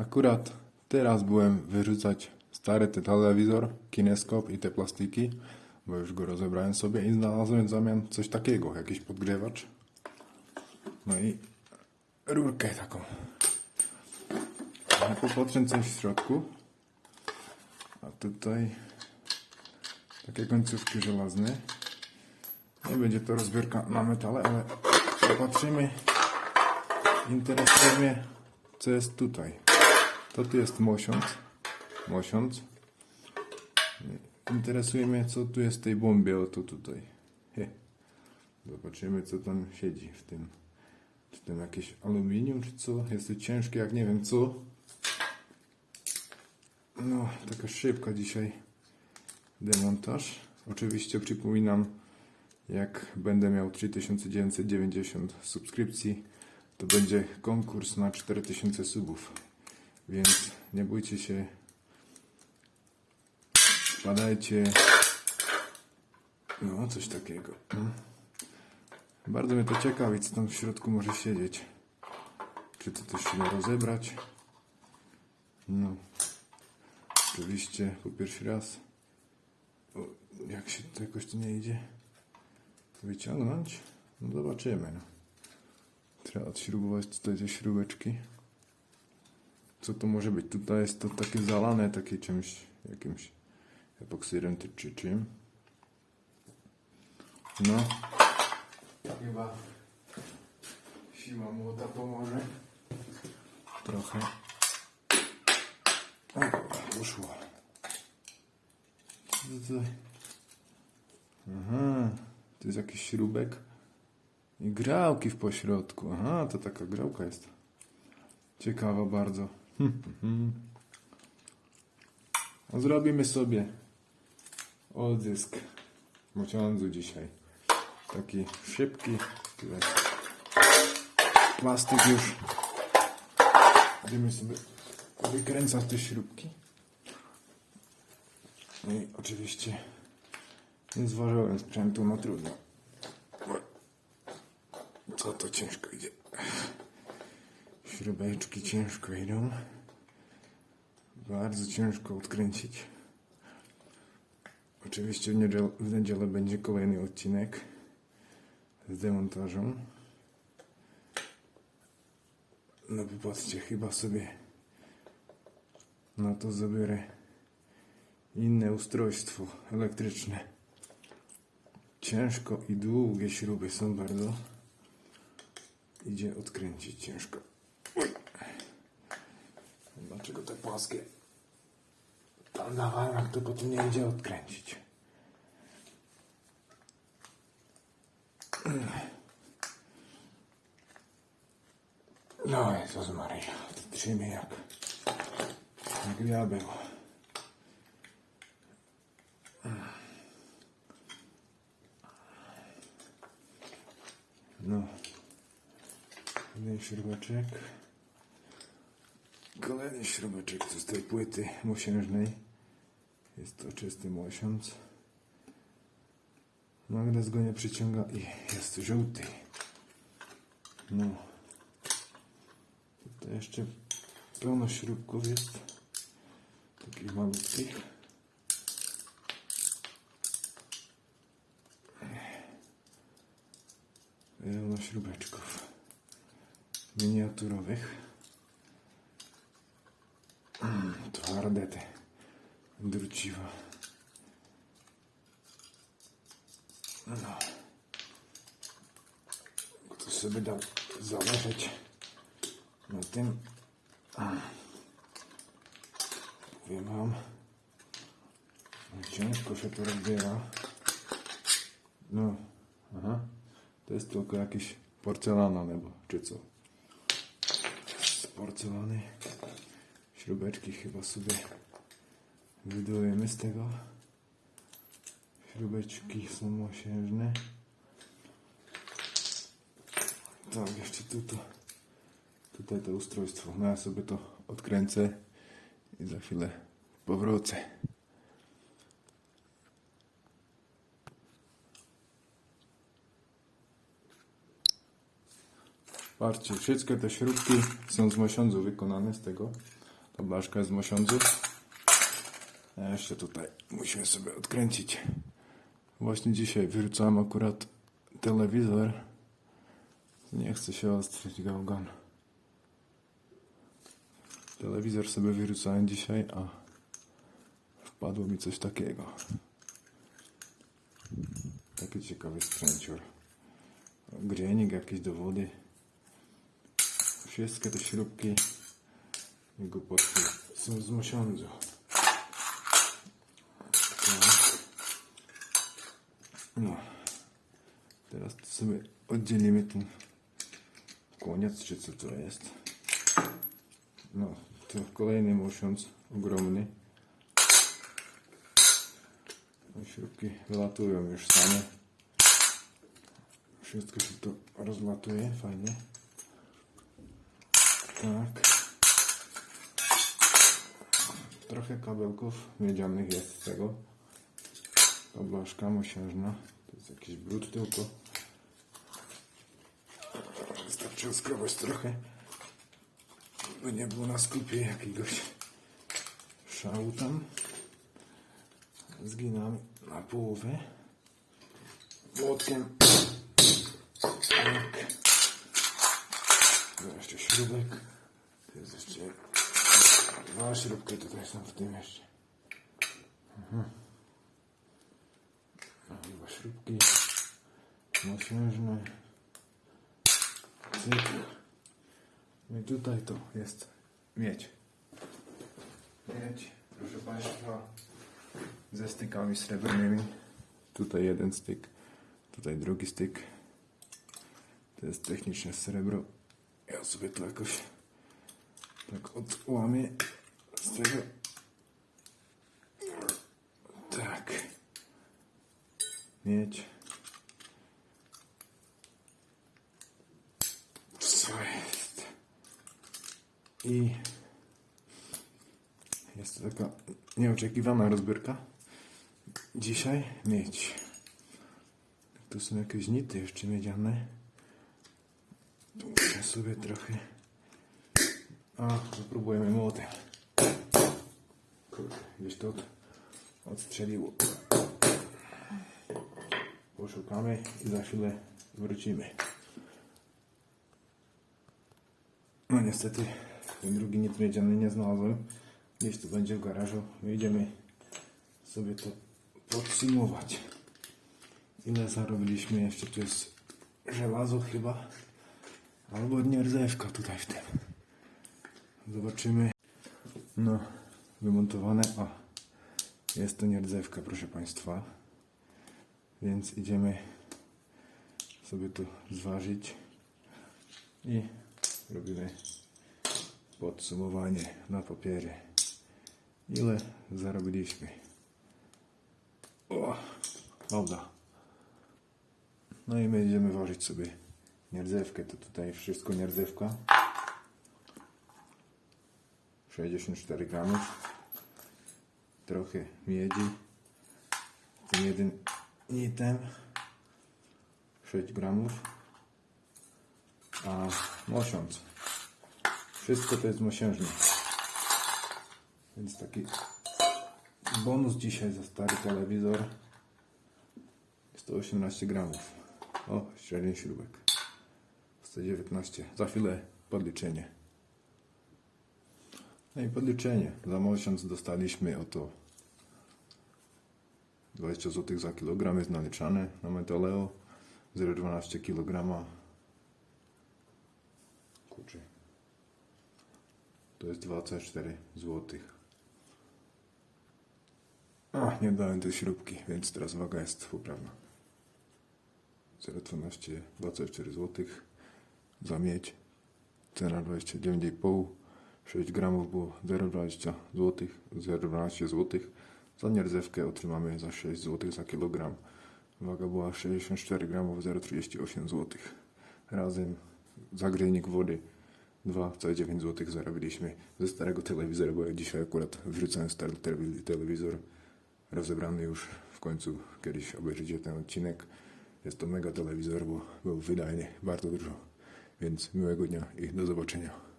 Akurat teraz byłem wyrzucać stary ten telewizor, kineskop i te plastiki, bo już go rozebrałem sobie i znalazłem w zamian coś takiego, jakiś podgrzewacz. No i rurkę taką. No, Popatrzę coś w środku. A tutaj takie końcówki żelazne. Nie będzie to rozbiórka na metale, ale popatrzymy. Interesuje mnie, co jest tutaj. To tu jest mosiąc. Mosiąc. Interesuje mnie, co tu jest w tej bombie, oto tutaj. He. Zobaczymy, co tam siedzi w tym. Czy tam jakieś aluminium, czy co? Jest to ciężkie, jak nie wiem co. No, taka szybka dzisiaj demontaż. Oczywiście przypominam, jak będę miał 3990 subskrypcji, to będzie konkurs na 4000 subów. Więc nie bójcie się. Wpadajcie. No, coś takiego. Bardzo mnie to ciekawi, co tam w środku może siedzieć. Czy to też się da rozebrać? No. Oczywiście po pierwszy raz. O, jak się to jakoś to nie idzie wyciągnąć? No zobaczymy. No. Trzeba odśrubować tutaj te śrubeczki. Co to może być? Tutaj jest to takie zalane takie czymś, jakimś epoksydem ty- czy czym. No. Chyba siła młota pomoże. Trochę. O, uszło. Co to tutaj? Aha, to jest jakiś śrubek. I grałki w pośrodku. Aha, to taka grałka jest. Ciekawa bardzo. Zrobimy sobie odzysk mociądzu dzisiaj. Taki szybki. Plastik już. Będziemy sobie wykręcać te śrubki. No i oczywiście nie zważyłem sprzętu, no trudno. Co to ciężko idzie. Śrubeczki ciężko idą. Bardzo ciężko odkręcić. Oczywiście w niedzielę, w niedzielę będzie kolejny odcinek z demontażą. No popatrzcie, chyba sobie na to zabiorę inne ustrojstwo elektryczne. Ciężko i długie śruby są bardzo. Idzie odkręcić ciężko. Dlaczego te płaskie tam dawałem, jak to potem nie idzie odkręcić? No Jezus Maria, to trzymie jak, jak. No. Jeden śrubeczek. Kolejny śrubeczek z tej płyty mosiężnej. Jest to czysty mosiąc. Magnes go nie przyciąga i jest żółty. No. Tutaj jeszcze pełno śrubków jest. Takich malutkich. Pełno śrubeczków miniaturowych. Mm, Twarde te druciwa. No. To sobie da zależeć na tym. Powiem wam, ciężko się to rozbiera. No, aha. To jest tylko jakieś porcelana nebo, czy co? Porcelany. Śrubeczki chyba sobie wydujemy z tego. Śrubeczki są mosiężne. Tak, jeszcze tu to, tutaj to ustrojstwo. No ja sobie to odkręcę i za chwilę powrócę. Patrzcie, wszystkie te śrubki są z mosiądzu wykonane z tego. Ta blaszka jest z mosiądzów. A jeszcze tutaj musimy sobie odkręcić. Właśnie dzisiaj wyrzucałem akurat telewizor. Nie chce się ostrzyć gałgan. Telewizor sobie wyrzucałem dzisiaj, a wpadło mi coś takiego. Taki ciekawy sprzęcior. Grzejnik, jakieś dowody. Wszystkie te śrubki i głupoty są z mosiądzu. Tak. No. Teraz sobie oddzielimy ten koniec, czy co to jest. No, to kolejny mosiądz, ogromny. No, Śrubki wylatują już same. Wszystko się tu rozlatuje, fajnie. Tak. Trochę kabelków miedzianych jest z tego. Ta blaszka mosiężna. To jest jakiś brud tylko. Wystarczy oskrobać trochę. By nie było na skupie jakiegoś szału tam. Zginamy na połowę. Młotkiem. Tak. Jeszcze śrubek. Jest jeszcze dwa śrubki tutaj są w tym jeszcze. Mhm. No, Dwa śrubki. Mosiężne. No i tutaj to jest miedź. Miedź, proszę Państwa, ze stykami srebrnymi. Tutaj jeden styk, tutaj drugi styk. To jest techniczne srebro. Ja sobie to jakoś tak odłamię z tego. Tak. Miedź. Co jest? I jest to taka nieoczekiwana rozbiórka. Dzisiaj miedź. Tu są jakieś nity jeszcze miedziane. Muszę sobie trochę... A, spróbujemy młotem. Kurde, gdzieś to od, odstrzeliło. Poszukamy i za chwilę wrócimy. No niestety ten drugi miedziany nie znalazłem. Gdzieś tu będzie w garażu. Wyjdziemy sobie to podsumować. Ile zarobiliśmy? Jeszcze tu jest żelazo chyba. Albo nierdzewka tutaj w tym. Zobaczymy. No, wymontowane. O, jest to nierdzewka, proszę Państwa. Więc idziemy sobie to zważyć i robimy podsumowanie na papierze. Ile zarobiliśmy? O, dobra. No i będziemy ważyć sobie nierdzewkę. To tutaj wszystko nierdzewka. 64 gramów. Trochę miedzi. Tym jeden nitem. 6 gramów. A mosiąc. Wszystko to jest mosiężne. Więc taki bonus dzisiaj za stary telewizor. 118 gramów. O, średni śrubek. 119. Za chwilę podliczenie. No i podliczenie. Za miesiąc dostaliśmy oto 20 zł za kilogram jest naliczane na Metaleo 0,12 kg. Kurczę. To jest 24 zł. A, nie dałem tej śrubki, więc teraz waga jest poprawna. 0,12, 24 zł za miedź. Cena 29,5. 6 gramów było 0,20 zł, 0,12 zł. Za nierdzewkę otrzymamy za 6 zł za kilogram. Waga była 64 gramów, 0,38 zł. Razem zagrzejnik wody 2,9 zł zarobiliśmy ze starego telewizora, bo ja dzisiaj akurat wrzucałem stary telewi- telewizor rozebrany już w końcu kiedyś obejrzycie ten odcinek. Jest to mega telewizor, bo był wydajny bardzo dużo. Więc miłego dnia i do zobaczenia.